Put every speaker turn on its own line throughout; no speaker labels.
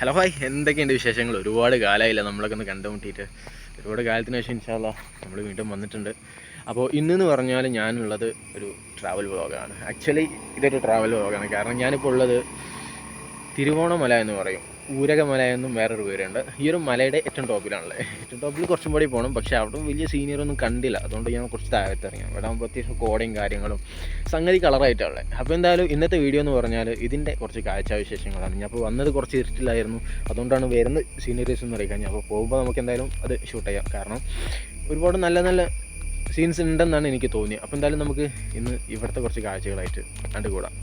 Hello hi എന്തൊക്കെയുണ്ട് വിശേഷങ്ങൾ? ഒരുപാട് കാലമായില്ല നമ്മളൊക്കെ ഒന്ന് കണ്ടുമുട്ടിയിട്ട്. ഒരുപാട് കാലത്തിന് ശേഷം ഇൻഷാല്ല നമ്മൾ വീണ്ടും വന്നിട്ടുണ്ട്. അപ്പോൾ ഇന്നെന്ന് പറഞ്ഞാൽ ഞാനുള്ളത് ഒരു ട്രാവൽ വ്ളോഗാണ് ആക്ച്വലി ഇതൊരു ട്രാവൽ വ്ളോഗാണ് കാരണം ഞാനിപ്പോൾ ഉള്ളത് തിരുവോണമല എന്ന് പറയും. ഊരകമല എന്നും വേറൊരു പേരുണ്ട്. ഈ ഒരു മലയുടെ ഏറ്റവും ടോപ്പിലാണല്ലേ? ഏറ്റവും ടോപ്പിൽ കുറച്ചും കൂടി പോകണം പക്ഷേ അവിടെ വലിയ സീനിയറൊന്നും കണ്ടില്ല. അതുകൊണ്ട് ഞാൻ കുറച്ച് താഴത്ത് ഇറങ്ങാം ഇവിടെ ആകുമ്പോൾ അത്യാവശ്യം കോടയും കാര്യങ്ങളും സംഗതി കളറായിട്ടുള്ളത് അപ്പോൾ എന്തായാലും ഇന്നത്തെ വീഡിയോ എന്ന് പറഞ്ഞാൽ ഇതിന്റെ കുറച്ച് കാഴ്ചാവിശേഷങ്ങളാണ്. ഞാൻ അപ്പോൾ വന്നത് കുറച്ച് ഇരുട്ടിലായിരുന്നു. അതുകൊണ്ടാണ് വരുന്ന സീനറീസ് എന്ന് അറിയിക്കാൻ ഞാൻ അപ്പോൾ പോകുമ്പോൾ നമുക്ക് എന്തായാലും അത് ഷൂട്ട് ചെയ്യാം. കാരണം ഒരുപാട് നല്ല നല്ല സീൻസ് ഉണ്ടെന്നാണ് എനിക്ക് തോന്നിയത്. അപ്പോൾ എന്തായാലും നമുക്ക് ഇന്ന് ഇവിടുത്തെ കുറച്ച് കാഴ്ചകളായിട്ട് കണ്ടുകൂടാം.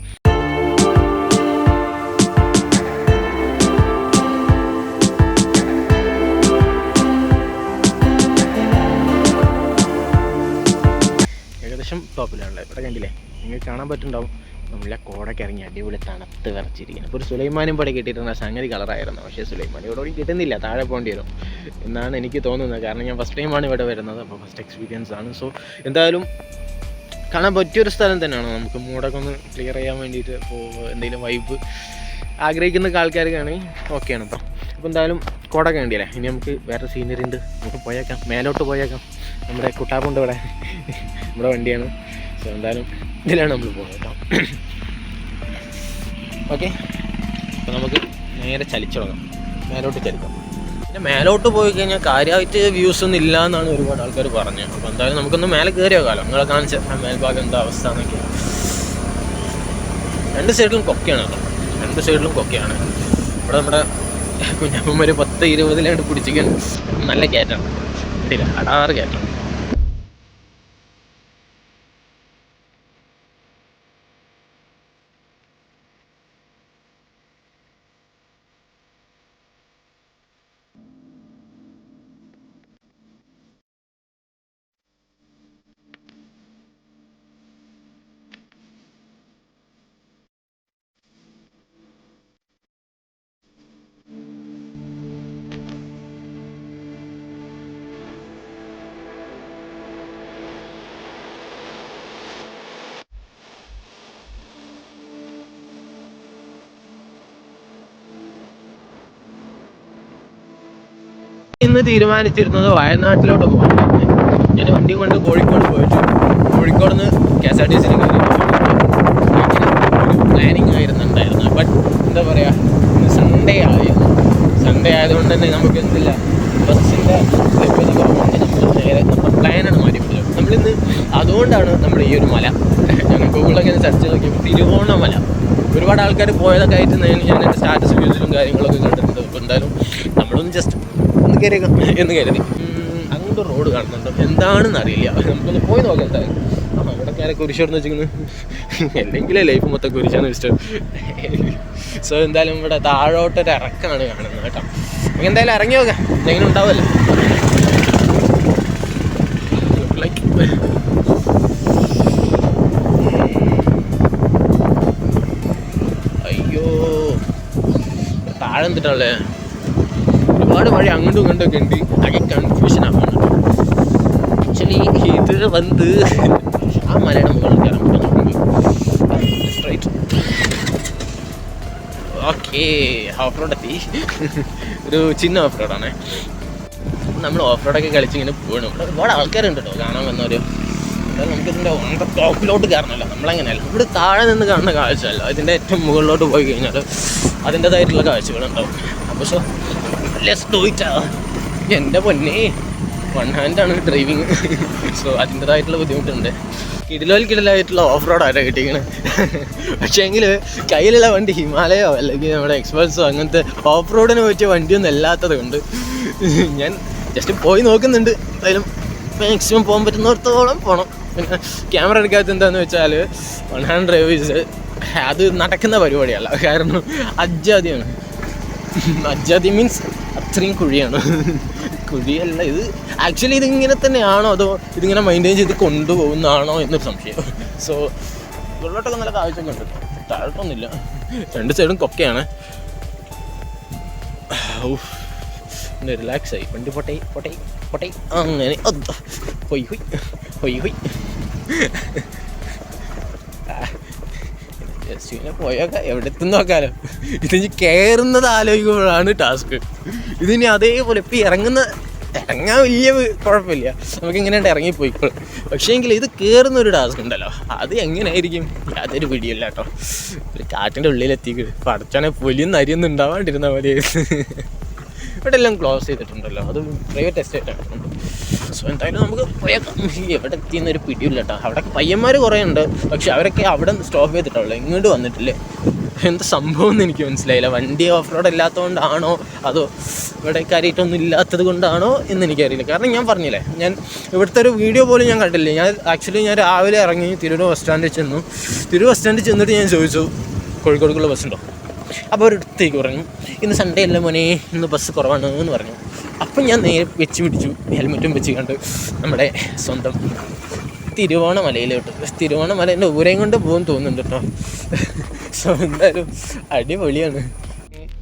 ഏകദേശം ടോപ്പിലാണല്ലേ ഇവിടെ കണ്ടില്ലേ? നിങ്ങൾക്ക് കാണാൻ പറ്റുന്നുണ്ടാവും. നമ്മളെ കോടയ്ക്ക് ഇറങ്ങി അടിപൊളി തണുത്ത് വിറച്ചിരിക്കുന്നത് അപ്പോൾ ഒരു സുലൈമാനും പടി കിട്ടിയിരുന്ന സംഗതി കളറായിരുന്നു പക്ഷേ സുലൈമാൻ ഇവിടെ കിട്ടുന്നില്ല. താഴെ പോകേണ്ടി വരും എന്നാണ് എനിക്ക് തോന്നുന്നത്. കാരണം ഞാൻ ഫസ്റ്റ് ടൈമാണ് ഇവിടെ വരുന്നത്. അപ്പോൾ ഫസ്റ്റ് എക്സ്പീരിയൻസ് ആണ്. സോ എന്തായാലും കാണാൻ പറ്റിയൊരു സ്ഥലം തന്നെയാണ്. നമുക്ക് മൂടൊക്കെ ഒന്ന് ക്ലിയർ ചെയ്യാൻ വേണ്ടിയിട്ട് ഇപ്പോൾ എന്തെങ്കിലും വൈബ് ആഗ്രഹിക്കുന്ന ആൾക്കാർക്കാണെങ്കിൽ ഓക്കെയാണ് അപ്പം അപ്പോൾ എന്തായാലും കോടൊക്കെ വേണ്ടിയല്ലേ ഇനി നമുക്ക് വേറെ സീനറി ഉണ്ട്. നമുക്ക് പോയേക്കാം. മേലോട്ട് പോയേക്കാം. നമ്മുടെ കുട്ടാപ്പുണ്ട് ഇവിടെ. നമ്മുടെ വണ്ടിയാണ്. സോ എന്തായാലും ഇതിലാണ് നമ്മൾ പോകുന്നത് കേട്ടോ ഓക്കെ അപ്പോൾ നമുക്ക് നേരെ ചലിച്ചു തുടങ്ങാം മേലോട്ട് ചലിക്കാം. പിന്നെ മേലോട്ട് പോയി കഴിഞ്ഞാൽ കാര്യമായിട്ട് വ്യൂസ് ഒന്നും ഇല്ല എന്നാണ് ഒരുപാട് ആൾക്കാർ പറഞ്ഞത് അപ്പോൾ എന്തായാലും നമുക്കൊന്ന് മേലെ കയറിയോ കാലം. നിങ്ങളെ കാണിച്ച മേൽഭാഗം എന്താ അവസ്ഥ എന്നൊക്കെ. രണ്ട് സൈഡിലും കൊക്കയാണ് രണ്ട് സൈഡിലും കൊക്കയാണ്. ഇവിടെ നമ്മുടെ കുഞ്ഞമ്മമാർ പത്ത് ഇരുപതിലായിട്ട് പിടിച്ചിരിക്കാൻ നല്ല കയറ്റാണ് ഇല്ല അടാറ് കയറ്റാണ് ഇന്ന് തീരുമാനിച്ചിരുന്നത് വയനാട്ടിലോട്ട് പോകാൻ ഞാൻ വണ്ടി കൊണ്ട് കോഴിക്കോട് പോയിട്ട് കോഴിക്കോട് നിന്ന് കെ എസ് ആർ ടി സിയിൽ പ്ലാനിങ് ആയിരുന്നുണ്ടായിരുന്നു. ബട്ട് എന്താ പറയുക സൺഡേ ആയിരുന്നു. സൺഡേ ആയതുകൊണ്ട് തന്നെ നമുക്ക് എന്തില്ല ബസ്സിന്റെ ലഭ്യത കുറവുണ്ട് നമ്മൾ നേരെ നമ്മുടെ പ്ലാനാണ് മാറിപ്പോയത് നമ്മളിന്ന് അതുകൊണ്ടാണ് നമ്മൾ ഈ ഒരു മല. ഞാൻ ഗൂഗിളൊക്കെ സെർച്ച് നോക്കിയപ്പോൾ തിരുവോണ മല ഒരുപാട് ആൾക്കാർ പോയതൊക്കെ ആയിട്ട് ഞാൻ ഞാൻ എന്റെ സ്റ്റാറ്റസ് വ്യൂസിലും കാര്യങ്ങളൊക്കെ കണ്ടിട്ടുണ്ട്. അപ്പോൾ എന്തായാലും നമ്മളൊന്ന് ജസ്റ്റ് കയറിയേക്കാം. എന്ന് കരുതി. അങ്ങോട്ട് റോഡ് കാണുന്നുണ്ട്? എന്താണെന്ന് അറിയില്ല. നമുക്കൊന്ന് പോയി നോക്കാം എന്തായാലും. ആ ഇവിടെ കയറി കുരിശോടെന്ന് വെച്ചിരിക്കുന്നു. അല്ലെങ്കിലേ ലൈഫ് മൊത്തം കുരിശാണ് ഇഷ്ടം സോ എന്തായാലും ഇവിടെ താഴോട്ടൊരു ഇറക്കാണ് കാണുന്നത് കേട്ടോ. നമുക്ക് എന്തായാലും ഇറങ്ങി നോക്കാം. എന്തെങ്കിലും ഉണ്ടാവുമല്ലോ. അയ്യോ താഴെ എന്തിട്ടല്ലേ ഒരുപാട് വഴി അങ്ങോട്ടും ഇങ്ങോട്ടും ഒക്കെ ഉണ്ട്. ആകെ കൺഫ്യൂഷൻ ആവുന്നു ആക്ച്വലി ഇത് വന്ന് ആ മലയുടെ മുകളിൽ കയറാൻ സ്ട്രൈറ്റ് ഓക്കെ ഓഫ് റോഡ് എത്തി. ഒരു ചിന്ന ഓഫ് റോഡാണ് നമ്മൾ ഓഫ് റോഡൊക്കെ കളിച്ച് ഇങ്ങനെ പോകണം ഇവിടെ ഒരുപാട് ആൾക്കാരുണ്ട് കേട്ടോ കാണാൻ വന്ന ഒരു നമുക്കിതിന്റെ ദ ടോപ്പിലോട്ട് കയറണമല്ലോ. നമ്മളങ്ങനെയല്ല ഇവിടെ താഴെ നിന്ന് കാണുന്ന കാഴ്ചയല്ല. ഇതിന്റെ ഏറ്റവും മുകളിലോട്ട് പോയി കഴിഞ്ഞാൽ അതിന്റെതായിട്ടുള്ള കാഴ്ചകളുണ്ടാവും. അപ്പോൾ സോ ലെസ് ഡു ഇറ്റ് എന്റെ പൊന്നെ. വൺ ഹാൻഡാണ് ഡ്രൈവിങ് സോ അതിന്റെതായിട്ടുള്ള ബുദ്ധിമുട്ടുണ്ട്. കിടിലോൽ കിടലായിട്ടുള്ള ഓഫ് റോഡ് ആരാ പക്ഷേ എങ്കിൽ കയ്യിലുള്ള വണ്ടി ഹിമാലയോ അല്ലെങ്കിൽ നമ്മുടെ എക്സ്പെൻസോ അങ്ങനത്തെ ഓഫ് റോഡിന് പറ്റിയ വണ്ടിയൊന്നും അല്ലാത്തത് കൊണ്ട് ഞാൻ ജസ്റ്റ് പോയി നോക്കുന്നുണ്ട്. എന്തായാലും മാക്സിമം പോകാൻ പറ്റുന്നിടത്തോളം പോകണം പിന്നെ ക്യാമറ എടുക്കാത്ത എന്താണെന്ന് വെച്ചാൽ വൺ ഹാൻഡ് ഡ്രൈവേഴ്സ് അത് നടക്കുന്ന പരിപാടിയല്ല. കാരണം അജാതിയാണ് അജാതി മീൻസ് അത്രയും കുഴിയാണ് കുഴിയല്ല ഇത് ആക്ച്വലി ഇതിങ്ങനെ തന്നെയാണോ അതോ ഇതിങ്ങനെ മെയിന്റെയിൻ ചെയ്ത് കൊണ്ടുപോകുന്നതാണോ എന്നൊരു സംശയം സോ വെള്ളോട്ടൊക്കെ നല്ല കാഴ്ചയൊക്കെ ഉണ്ട് താഴത്തൊന്നുമില്ല രണ്ട് സൈഡും കൊക്കയാണ്. ഒന്ന് റിലാക്സ് ആയി വണ്ടി പൊട്ടേ പൊട്ടേ പൊട്ടേ അങ്ങനെ. ഹൊയ് ഹൊയ് ഹൊയ് ഹൊയ് ജസ്റ്റ് ഇങ്ങനെ പോയേക്കാം എവിടെ എത്തും നോക്കാലോ. ഇതിന് കയറുന്നത് ആലോചിക്കുമ്പോഴാണ് ടാസ്ക്. ഇതിന് അതേപോലെ ഇപ്പം ഇറങ്ങുന്ന ഇറങ്ങാൻ വലിയ കുഴപ്പമില്ല. നമുക്ക് ഇങ്ങനെ ഇറങ്ങിപ്പോയിക്കോളും പക്ഷേ എങ്കിൽ ഇത് കയറുന്ന ഒരു ടാസ്ക് ഉണ്ടല്ലോ. അത് എങ്ങനെയായിരിക്കും? യാതൊരു പിടിയില്ല കേട്ടോ. ഒരു കാട്ടിന്റെ ഉള്ളിലെത്തിക്ക്. പടച്ചാനെ പൊലിയും നരിയൊന്നും ഉണ്ടാവാണ്ടിരുന്ന പോലെ. ഇവിടെ എല്ലാം ക്ലോസ് ചെയ്തിട്ടുണ്ടല്ലോ. അത് പ്രൈവറ്റ് എസ്റ്റേറ്റ് ആണ്. സോ എന്തായാലും നമുക്ക് പോയേക്കാം. എവിടെ എത്തിയെന്ന് ഒരു പിടിയില്ല കേട്ടോ അവിടെ പയ്യന്മാർ കുറേ ഉണ്ട് പക്ഷെ അവരൊക്കെ അവിടെ സ്റ്റോപ്പ് ചെയ്തിട്ടുള്ളൂ. ഇങ്ങോട്ട് വന്നിട്ടില്ലേ? എന്താ സംഭവം എന്ന് എനിക്ക് മനസ്സിലായില്ല. വണ്ടി ഓഫ് റോഡ് ഇല്ലാത്തതുകൊണ്ടാണോ? അതോ ഇവിടെ കാര്യമായിട്ടൊന്നും ഇല്ലാത്തത് കൊണ്ടാണോ എന്ന് എനിക്കറിയില്ല. കാരണം ഞാൻ പറഞ്ഞില്ലേ ഞാൻ ഇവിടുത്തെ ഒരു വീഡിയോ പോലും ഞാൻ കണ്ടില്ല ഞാൻ ആക്ച്വലി ഞാൻ രാവിലെ ഇറങ്ങി തിരൂർ ബസ് സ്റ്റാൻഡിൽ ചെന്നു. തിരൂർ ബസ് സ്റ്റാൻഡിൽ ചെന്നിട്ട് ഞാൻ ചോദിച്ചു കോഴിക്കോടുള്ള ഉണ്ടോ? അപ്പോൾ അവരെടുത്തേക്ക് പറഞ്ഞു ഇന്ന് സൺഡേ അല്ല മോനെ? ഇന്ന് ബസ് കുറവാണ് എന്ന് പറഞ്ഞു. അപ്പം ഞാൻ നേരെ വെച്ച് പിടിച്ചു ഹെൽമെറ്റും വെച്ച് കണ്ട് നമ്മുടെ സ്വന്തം തിരുവോണമലയിലോട്ട്. തിരുവോണമലേന്റെ ഊരയും കൊണ്ട് പോകും തോന്നുന്നുണ്ട് കേട്ടോ സോ എന്തായാലും അടിപൊളിയാണ്.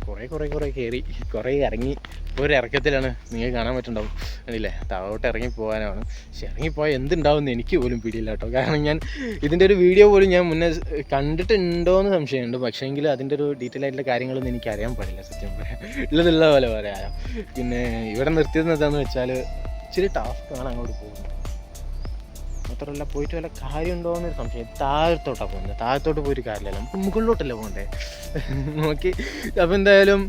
കുറേ കുറേ കുറേ കയറി കുറേ ഇറങ്ങി. ഒരു ഇറക്കത്തിലാണ് നിങ്ങൾക്ക് കാണാൻ പറ്റുണ്ടാവും അല്ലേ താഴോട്ട് ഇറങ്ങി പോകാനാണ്. പക്ഷെ ഇറങ്ങിപ്പോയാൽ എന്തുണ്ടാവും എനിക്ക് പോലും പിടിയില്ല കേട്ടോ. കാരണം ഞാൻ ഇതിന്റെ ഒരു വീഡിയോ പോലും ഞാൻ മുന്നേ കണ്ടിട്ടുണ്ടോ എന്ന് സംശയമുണ്ട്. പക്ഷേങ്കിൽ അതിന്റെ ഒരു ഡീറ്റെയിൽ ആയിട്ടുള്ള കാര്യങ്ങളൊന്നും എനിക്ക് അറിയാൻ പാടില്ല സത്യം പറയാം ഉള്ളതുള്ള പോലെ പറയാം. പിന്നെ ഇവിടെ നിർത്തിയത് എന്താണെന്ന് വെച്ചാൽ ഇച്ചിരി ടാസ്ക്കാണ് അങ്ങോട്ട് പോകുന്നത്. മാത്രമല്ല പോയിട്ട് വല്ല കാര്യമുണ്ടോ എന്നൊരു സംശയം. താഴത്തോട്ടാണ് പോകുന്നത്. താഴത്തോട്ട് പോയിട്ട് കാര്യമില്ല. നമുക്ക് മുകളിലോട്ടല്ലേ പോകണ്ടേ? നോക്കി. അപ്പോൾ എന്തായാലും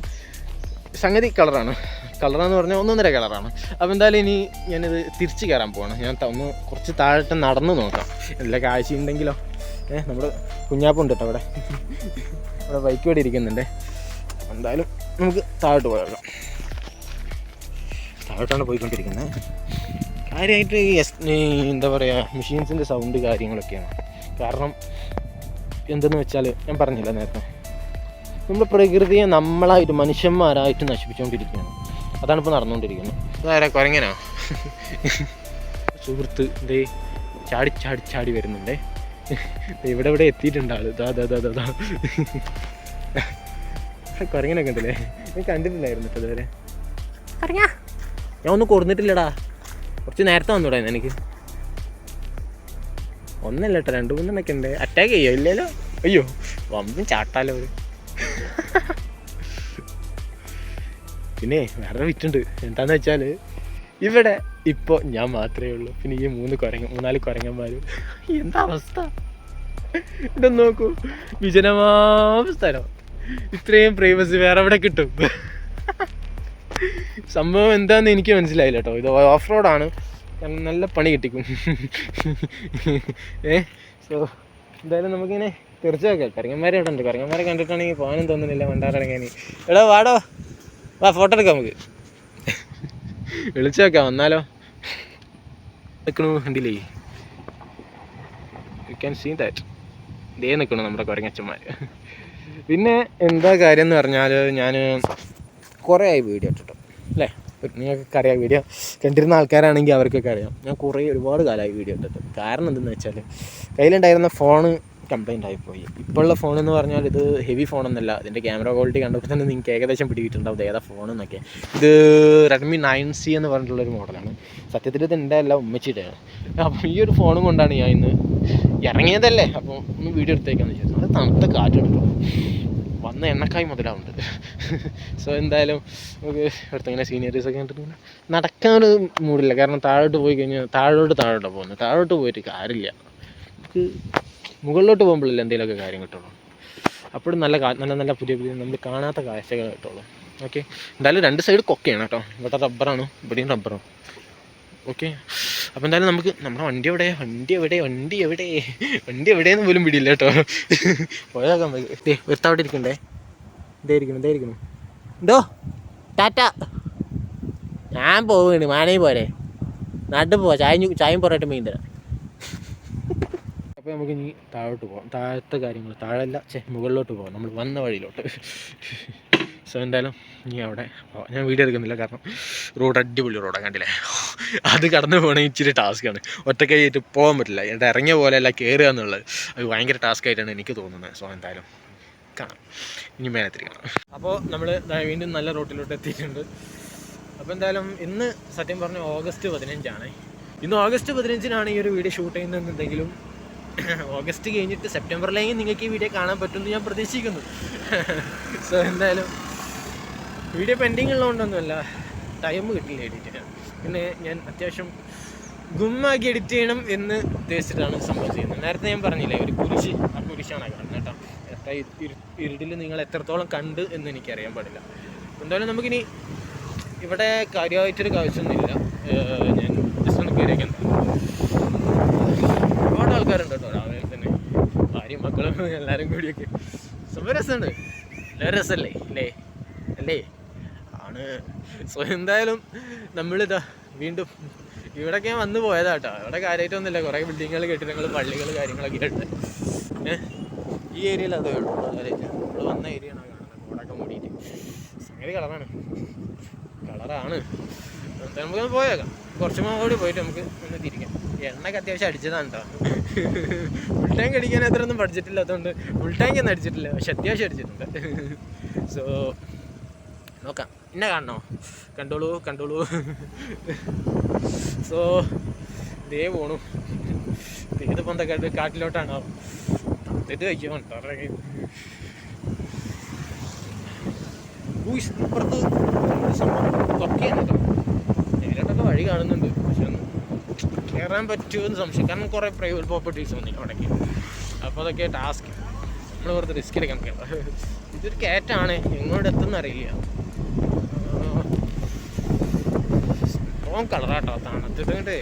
സംഗതി കളറാണ്. കളറാന്ന് പറഞ്ഞാൽ ഒന്നൊന്നര കളറാണ്. അപ്പോൾ എന്തായാലും ഇനി ഞാനിത് തിരിച്ച് കയറാൻ പോകണം ഞാൻ ഒന്ന് കുറച്ച് താഴെട്ട് നടന്ന് നോക്കാം. എല്ലാ കാഴ്ച ഉണ്ടെങ്കിലോ? ഏഹ് നമ്മുടെ കുഞ്ഞാപ്പുണ്ട് കേട്ടോ അവിടെ. അവിടെ ബൈക്ക് ഇവിടെ ഇരിക്കുന്നുണ്ട്. എന്തായാലും നമുക്ക് താഴോട്ട് പോയേക്കാം താഴോട്ടാണ് പോയിക്കൊണ്ടിരിക്കുന്നത് കാര്യമായിട്ട് ഈ എന്താ പറയുക മെഷീൻസിന്റെ സൗണ്ട് കാര്യങ്ങളൊക്കെയാണ്. കാരണം എന്തെന്ന് വെച്ചാൽ ഞാൻ പറഞ്ഞില്ല നേരത്തെ. നമ്മൾ പ്രകൃതിയെ നമ്മളായിട്ട് മനുഷ്യന്മാരായിട്ട് നശിപ്പിച്ചുകൊണ്ടിരിക്കുകയാണ്. അതാണ് ഇപ്പോൾ നടന്നുകൊണ്ടിരിക്കുന്നത്. അതാരാ കുരങ്ങനോ? സുഹൃത്ത് ദേ ചാടി ചാടി ചാടി വരുന്നുണ്ടേ. ഇവിടെ ഇവിടെ എത്തിയിട്ടുണ്ട് ആൾ. ദാ ദാ ദാ ദാ ദാ. കുരങ്ങനൊക്കെ ഉണ്ടല്ലേ? ഞാൻ കണ്ടിട്ടില്ലായിരുന്നു കേട്ടോ ഇതുവരെ? ഞാൻ ഒന്നും കൊടുന്നിട്ടില്ലടാ. കുറച്ച് നേരത്തെ വന്നൂടാ എനിക്ക്. ഒന്നല്ല കേട്ടോ രണ്ട് മൂന്നെണ്ണൊക്കെ ഉണ്ട്. അറ്റാക്ക് ചെയ്യോ? ഇല്ലല്ലോ? അയ്യോ വമ്പും ചാട്ടാലോ ഒരു പിന്നെ വേറെ വിറ്റുണ്ട് എന്താന്ന് വെച്ചാൽ ഇവിടെ ഇപ്പോൾ ഞാൻ മാത്രമേ ഉള്ളൂ. പിന്നെ ഈ മൂന്ന് കുരങ്ങ മൂന്നാൽ കുരങ്ങന്മാരും. എന്താ അവസ്ഥ? ഇതൊന്ന് നോക്കൂ. വിജനമായ സ്ഥലം. ഇത്രയും പ്രൈവസി വേറെ എവിടെ കിട്ടും? സംഭവം എന്താന്ന് എനിക്ക് മനസ്സിലായില്ല കേട്ടോ ഇത് ഓഫ് റോഡാണ് കാരണം നല്ല പണി കിട്ടിക്കും. ഏ? സോ എന്തായാലും നമുക്കിങ്ങനെ തീർച്ച വെക്കാം കരങ്ങന്മാരെ ഇവിടെ ഉണ്ട് കരങ്ങന്മാരെ കണ്ടിട്ടാണെങ്കിൽ പോകാനും തോന്നുന്നില്ല. മണ്ടാറടങ്ങാൻ എടാ വാടോ. വാ ഫോട്ടോ എടുക്കാം നമുക്ക്. വിളിച്ചു നോക്കാം വന്നാലോ. നിൽക്കണു കണ്ടില്ലേ? യു ക്യാൻ സീ ദാറ്റ് ദേ നിൽക്കണു നമ്മുടെ കുരങ്ങച്ചന്മാർ പിന്നെ എന്താ കാര്യം എന്ന് പറഞ്ഞാൽ ഞാൻ കുറേ ആയി വീഡിയോ ഇട്ടിട്ടു. അല്ലേ? നിങ്ങൾക്കൊക്കെ അറിയാം വീഡിയോ കണ്ടിരുന്ന ആൾക്കാരാണെങ്കിൽ അവർക്കൊക്കെ അറിയാം. ഞാൻ കുറേ ഒരുപാട് കാലമായി വീഡിയോ ഇട്ടിട്ട്. കാരണം എന്തെന്ന് വെച്ചാൽ കയ്യിലുണ്ടായിരുന്ന ഫോണ് കംപ്ലൈന്റ് ആയിപ്പോയി ഇപ്പോഴുള്ള ഫോൺ എന്ന് പറഞ്ഞാൽ ഇത് ഹെവി ഫോണൊന്നല്ല ഇതിന്റെ ക്യാമറ ക്വാളിറ്റി കണ്ടപ്പോൾ തന്നെ നിങ്ങൾക്ക് ഏകദേശം പിടിയിട്ടുണ്ടാവും ഏതാ ഫോൺ എന്നൊക്കെ. ഇത് റെഡ്മി നയൻ സി എന്ന് പറഞ്ഞിട്ടുള്ളൊരു മോഡലാണ് സത്യത്തിൽ ഇത് എന്റെ അല്ല ഉമ്മച്ചിയുടെയാണ്. അപ്പം ഈ ഒരു ഫോണും കൊണ്ടാണ് ഞാൻ ഇന്ന് ഇറങ്ങിയതല്ലേ? അപ്പോൾ ഒന്ന് വീഡിയോ എടുത്തേക്കാന്ന് വിചാരിച്ചു. അത് തണുത്ത കാറ്റെടുക്കും വന്ന എണ്ണക്കായി മുതലാവുന്നുണ്ട് സോ എന്തായാലും നമുക്ക് അടുത്തങ്ങനെ ഒക്കെ കണ്ടിട്ട് ഇങ്ങനെ നടക്കാനൊരു മൂടില്ല കാരണം താഴോട്ട് പോയി കഴിഞ്ഞാൽ താഴോട്ട് താഴോട്ടാണ് പോകുന്നത്. താഴോട്ട് പോയിട്ട് കാര്യമില്ല. നമുക്ക് മുകളിലോട്ട് പോകുമ്പോഴല്ലേ എന്തെങ്കിലുമൊക്കെ കാര്യം കിട്ടുള്ളൂ. അപ്പോഴും നല്ല നല്ല നല്ല പുതിയ പുതിയ നമ്മൾ കാണാത്ത കാഴ്ചകൾ കിട്ടുള്ളൂ. ഓക്കെ എന്തായാലും രണ്ട് സൈഡ് കൊക്കയാണ് കേട്ടോ. ഇവിടെ റബ്ബറാണ് ഇവിടെയും റബ്ബറാണ് ഓക്കെ അപ്പോൾ എന്തായാലും നമുക്ക് നമ്മുടെ വണ്ടി എവിടെ? വണ്ടി എവിടെ? വണ്ടി എവിടെ? വണ്ടി എവിടെയെന്ന് പോലും പിടിയില്ല കേട്ടോ. പോയതാക്കാൻ മതി ദേ ഇരിക്കണ്ടേ? ഇതേ ഇരിക്കണം എന്തോ? ടാറ്റ. ഞാൻ പോവുകയാണ്. മാനേ പോരെ. നാട്ടിൽ പോവാ. ചായ ചായയും പൊറോട്ടും മീൻ തരാം. അപ്പോൾ നമുക്ക് ഇനി താഴോട്ട് പോകാം താഴത്തെ കാര്യങ്ങൾ താഴല്ല ചേ മുകളിലോട്ട് പോകാം നമ്മൾ വന്ന വഴിയിലോട്ട്. സോ എന്തായാലും ഇനി അവിടെ ഞാൻ വീഡിയോ എടുക്കുന്നില്ല കാരണം റോഡ് അടിപൊളി റോഡാണ് കണ്ടില്ലേ? അത് കടന്നു പോകണമെങ്കിൽ ഇച്ചിരി ടാസ്ക്കാണ് ഒറ്റക്കൈയിട്ട് പോകാൻ പറ്റില്ല. എന്നിട്ട് ഇറങ്ങിയ പോലെയല്ല കയറുക എന്നുള്ളത് അത് ഭയങ്കര ടാസ്ക് ആയിട്ടാണ് എനിക്ക് തോന്നുന്നത്. സോ എന്തായാലും കാണാം. ഇനി മേലത്തിരി കാണാം. അപ്പോൾ നമ്മൾ വീണ്ടും നല്ല റോട്ടിലോട്ട് എത്തിയിട്ടുണ്ട്. അപ്പോൾ എന്തായാലും ഇന്ന് സത്യം പറഞ്ഞ ഓഗസ്റ്റ് പതിനഞ്ചാണ്. ഇന്ന് ഓഗസ്റ്റ് പതിനഞ്ചിനാണ് ഈ ഒരു വീഡിയോ ഷൂട്ട് ചെയ്യുന്നതെന്നുണ്ടെങ്കിലും ഓഗസ്റ്റ് കഴിഞ്ഞിട്ട് സെപ്റ്റംബറിലേക്ക് നിങ്ങൾക്ക് ഈ വീഡിയോ കാണാൻ പറ്റുമെന്ന് ഞാൻ പ്രതീക്ഷിക്കുന്നു. സോ എന്തായാലും വീഡിയോ പെൻഡിങ് ഉള്ളതുകൊണ്ടൊന്നുമല്ല ടൈം കിട്ടില്ല എഡിറ്റ് ചെയ്യാൻ. പിന്നെ ഞാൻ അത്യാവശ്യം ഗുമ്മാക്കി എഡിറ്റ് ചെയ്യണം എന്ന് ഉദ്ദേശിച്ചിട്ടാണ് സംഭവം ചെയ്യുന്നത്. നേരത്തെ ഞാൻ പറഞ്ഞില്ലേ ഒരു കുരിശ് ആ കുരിശാണ് കാണുന്നത് കേട്ടോ. എത്ര ഇരുട്ടിൽ നിങ്ങൾ എത്രത്തോളം കണ്ട് എന്ന് എനിക്കറിയാൻ പാടില്ല. എന്തായാലും നമുക്കിനി ഇവിടെ കാര്യമായിട്ടൊരു കാഴ്ചയൊന്നുമില്ല ഏഹ് ഞാൻ ജസ്റ്റ് ഒന്ന് കയറിയൊക്കെ ഒരുപാട് ആൾക്കാരുണ്ട് കേട്ടോ രാവിലെ തന്നെ ഭാര്യയും മക്കളും കൂടിയൊക്കെ. സംഭവം നല്ല രസമല്ലേ? അല്ലേ? അല്ലേ? ആണ്. സോ എന്തായാലും നമ്മളിതാ വീണ്ടും ഇവിടൊക്കെ ഞാൻ വന്നു പോയതാട്ടോ. ഇവിടെ കാര്യമായിട്ടൊന്നുമില്ല കുറേ ബിൽഡിങ്ങുകൾ കെട്ടിടങ്ങൾ പള്ളികൾ കാര്യങ്ങളൊക്കെ ഉണ്ട് ഈ ഏരിയയിൽ അതേ ഉള്ളൂ നമ്മൾ വന്ന ഏരിയ ആണ് കാണുന്നത്. കോടൊക്കെ മൂടിയിട്ട്. സംഗതി കളറാണ്. കളറാണ്. നമുക്ക് പോയേക്കാം. കുറച്ച് കൂടി പോയിട്ട് നമുക്ക് ഒന്ന് തിരിക്കാം. എണ്ണയൊക്കെ അത്യാവശ്യം അടിച്ചതാണ് കേട്ടോ ഫുൾ ടാങ്ക് അടിക്കാൻ അത്രയൊന്നും പഠിച്ചിട്ടില്ല അതുകൊണ്ട് ഫുൾ ടാങ്ക് ഒന്നും അടിച്ചിട്ടില്ല. പക്ഷെ അത്യാവശ്യം അടിച്ചിട്ടുണ്ട്. സോ നോക്കാം. എന്നെ കാണണോ? കണ്ടോളൂ കണ്ടോളൂ. സോ ദേ പോണു. ഇത് പൊന്ത കാട്ടിലോട്ടാണോ? ഇത് കഴിക്കാൻ ഇപ്പുറത്ത് സംഭവം തൊക്കെയാണ് കേട്ടോ നേരിട്ടൊക്കെ വഴി കാണുന്നുണ്ട്. പക്ഷെ ഒന്ന് കയറാൻ പറ്റുമെന്ന് സംശയം കാരണം കുറേ പ്രൈവറ്റ് പ്രോപ്പർട്ടീസ് വന്നില്ല അവിടേക്ക് അപ്പോൾ അതൊക്കെ ടാസ്ക് നമ്മൾ വെറുതെ റിസ്ക് എടുക്കാൻ കേട്ടോ ഇതൊരു കയറ്റാണ് എങ്ങോട്ട് എത്തുന്ന അറിയില്ല സ്ട്രോങ് കളറാട്ടോ തണുത്തിട്ടുണ്ട്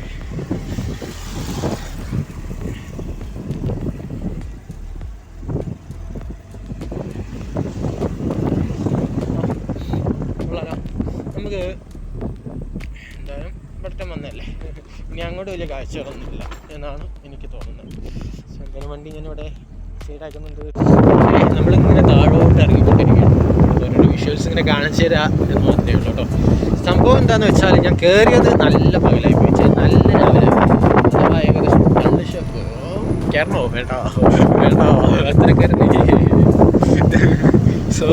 നമുക്ക് എന്തായാലും പെട്ടെന്ന് വന്നല്ലേ ഇനി അങ്ങോട്ട് വലിയ കാഴ്ചകളൊന്നുമില്ല എന്നാണ് എനിക്ക് തോന്നുന്നത്. ശങ്കര വണ്ടി ഞാനിവിടെ സൈഡാക്കുന്നുണ്ട്. നമ്മളിങ്ങനെ താഴോട്ട് ഇറങ്ങിക്കൊണ്ടിരിക്കുകയാണ്. ഓരോരോ വിഷ്വൽസ് ഇങ്ങനെ കാണിച്ചു തരാ എന്ന് മാത്രമേ ഉള്ളൂ കേട്ടോ. സംഭവം എന്താണെന്ന് വെച്ചാൽ ഞാൻ കയറിയത് നല്ല പകലായി പോയി. നല്ല രാവിലെ അഥവാ ഏകദേശം ഷോപ്പ് കയറണോ വേണ്ടോ വേണ്ടോ. അത്ര കയറുന്നേ സോ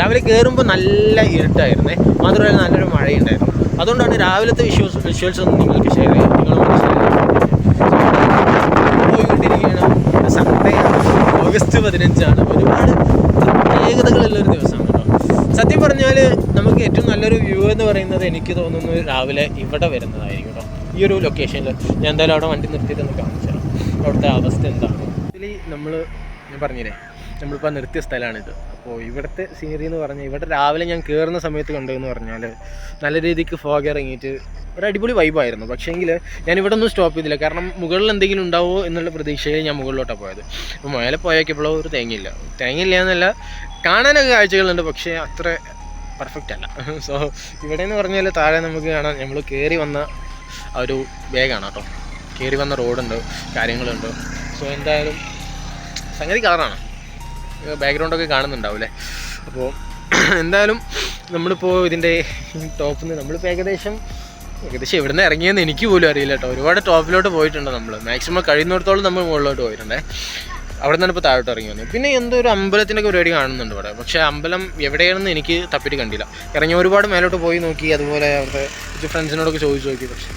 രാവിലെ കയറുമ്പോൾ നല്ല ഇരുട്ടായിരുന്നേ. മാത്രമല്ല നല്ലൊരു മഴയുണ്ടായിരുന്നു. അതുകൊണ്ടാണ് രാവിലത്തെ വിഷ്വൽസ് വിഷ്വൽസ് ഒന്നും നിങ്ങൾക്ക് ഷെയർ ചെയ്യാം നിങ്ങൾ പോയിക്കൊണ്ടിരിക്കുകയാണ്. സൺഡേ ഓഗസ്റ്റ് പതിനഞ്ചാണ്. ഒരുപാട് പ്രത്യേകതകളുള്ളൊരു ദിവസമാണ് കേട്ടോ. സത്യം പറഞ്ഞാൽ നമുക്ക് ഏറ്റവും നല്ലൊരു വ്യൂ എന്ന് പറയുന്നത് എനിക്ക് തോന്നുന്നു രാവിലെ ഇവിടെ വരുന്നതായിരിക്കും കേട്ടോ. ഈ ഒരു ലൊക്കേഷനിൽ ഞാൻ എന്തായാലും അവിടെ വണ്ടി നിർത്തിയിട്ടൊന്ന് കാണിച്ചു തരാം. അവിടുത്തെ അവസ്ഥ എന്താണ്? ആക്ച്വലി നമ്മൾ ഞാൻ പറഞ്ഞില്ലേ? നമ്മളിപ്പോൾ നിർത്തിയ സ്ഥലമാണിത്. അപ്പോൾ ഇവിടുത്തെ സീനറി എന്ന് പറഞ്ഞാൽ ഇവിടെ രാവിലെ ഞാൻ കയറുന്ന സമയത്ത് കണ്ടതെന്ന് പറഞ്ഞാൽ നല്ല രീതിക്ക് ഫോഗ് ഇറങ്ങിയിട്ട് ഒരു അടിപൊളി വൈബായിരുന്നു പക്ഷേങ്കിൽ ഞാൻ ഇവിടെ ഒന്നും സ്റ്റോപ്പ് ചെയ്തില്ല. കാരണം മുകളിൽ എന്തെങ്കിലും ഉണ്ടാവുമോ എന്നുള്ള പ്രതീക്ഷയിൽ ഞാൻ മുകളിലോട്ടാണ് പോയത്. അപ്പോൾ മേലെ പോയേക്കപ്പോഴോ ഒരു തേങ്ങയില്ല. തേങ്ങയില്ല എന്നല്ല കാണാനൊക്കെ കാഴ്ചകളുണ്ട് പക്ഷേ അത്ര പെർഫെക്റ്റ് അല്ല. സോ ഇവിടെ എന്ന് പറഞ്ഞാൽ താഴെ നമുക്ക് കാണാം നമ്മൾ കയറി വന്ന ആ ഒരു ബാഗാണ് കേട്ടോ. കയറി വന്ന റോഡുണ്ട് കാര്യങ്ങളുണ്ട്. സോ എന്തായാലും സംഗതി കളറാണ് ബാക്ക്ഗ്രൗണ്ടൊക്കെ കാണുന്നുണ്ടാവില്ലേ അപ്പോൾ എന്തായാലും നമ്മളിപ്പോൾ ഇതിന്റെ ടോപ്പിൽ നിന്ന് നമ്മളിപ്പോൾ ഏകദേശം ഏകദേശം എവിടെ നിന്ന് ഇറങ്ങിയെന്ന് എനിക്ക് പോലും അറിയില്ല കേട്ടോ. ഒരുപാട് ടോപ്പിലോട്ട് പോയിട്ടുണ്ട് നമ്മൾ മാക്സിമം കഴിയുന്നിടത്തോളം നമ്മൾ മുകളിലോട്ട് പോയിട്ടുണ്ടേ. അവിടെ നിന്നാണ് ഇപ്പോൾ താഴോട്ട് ഇറങ്ങി വന്നത് പിന്നെ എന്തോ ഒരു അമ്പലത്തിന്റെ പരിപാടി കാണുന്നുണ്ട് ഇവിടെ. പക്ഷേ അമ്പലം എവിടെയാണെന്ന് എനിക്ക് തപ്പിട്ട് കണ്ടില്ല. ഇറങ്ങി ഒരുപാട് മേലോട്ട് പോയി നോക്കി അതുപോലെ അവിടുത്തെ ഫ്രണ്ട്സിനോടൊക്കെ ചോദിച്ചു നോക്കി പക്ഷേ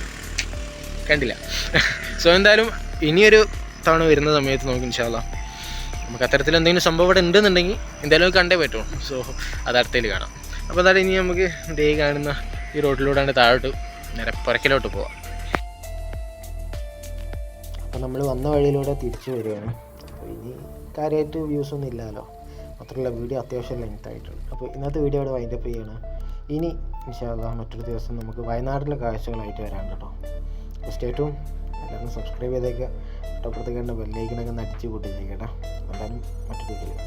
കണ്ടില്ല. സോ എന്തായാലും ഇനിയൊരു തവണ വരുന്ന സമയത്ത് നോക്കി ഇൻഷാല്ല നമുക്ക് അത്തരത്തിൽ എന്തെങ്കിലും സംഭവം ഇവിടെ ഉണ്ടെന്നുണ്ടെങ്കിൽ എന്തായാലും കണ്ടേ പറ്റുള്ളൂ സോ അത് അടുത്തതിൽ കാണാം. അപ്പോൾ അതായത് ഇനി നമുക്ക് ഡേ കാണുന്ന ഈ റോഡിലൂടെയാണ് താഴോട്ട് നേരെ പുറക്കിലോട്ട് പോവാം. അപ്പോൾ നമ്മൾ വന്ന വഴിയിലൂടെ തിരിച്ചു വരികയാണ്. അപ്പോൾ ഇനി കാര്യമായിട്ട് വ്യൂസ് ഒന്നും ഇല്ലല്ലോ മാത്രമല്ല വീഡിയോ അത്യാവശ്യം ലെങ്ത് ആയിട്ടുണ്ട്. അപ്പോൾ ഇന്നത്തെ വീഡിയോ അവിടെ വൈൻഡപ്പ് ചെയ്യണം. ഇനി ഇൻഷാല്ല മറ്റൊരു ദിവസം നമുക്ക് വയനാട്ടിലെ കാഴ്ചകളായിട്ട് വരാൻ കേട്ടോ. സ്റ്റേറ്റും എല്ലാവരും സബ്സ്ക്രൈബ് ചെയ്തേക്കുക. തൊട്ടപ്പുറത്തേക്ക് ബെല്ലൈക്കനൊക്കെ ഒന്ന് അടിച്ച് കൂട്ടിച്ചേക്കട്ടെ എന്തായാലും മറ്റൊരു വീഡിയോ